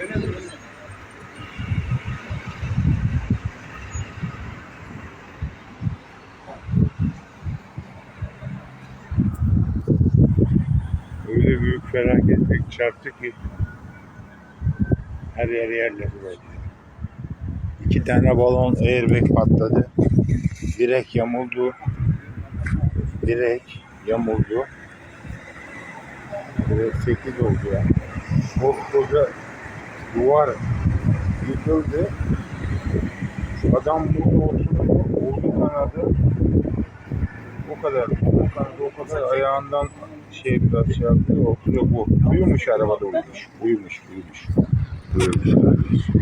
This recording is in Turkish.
Öyle de Öyle büyük felaketlik çarptı ki her yer yerle böyle. İki tane balon airbag patladı. Direk yamuldu. Direk yamuldu. Direk 8 oldu ya. Koskoca duvar yıkıldı. Adam burada oturuyor. Oldu kanadı. O kadar. O kanadı o kadar ayağından şey biraz şey yaptı. Oturuyor bu. Uyumuş arabada uyumuş. Uyumuş uyumuş. Uyumuş kardeşim.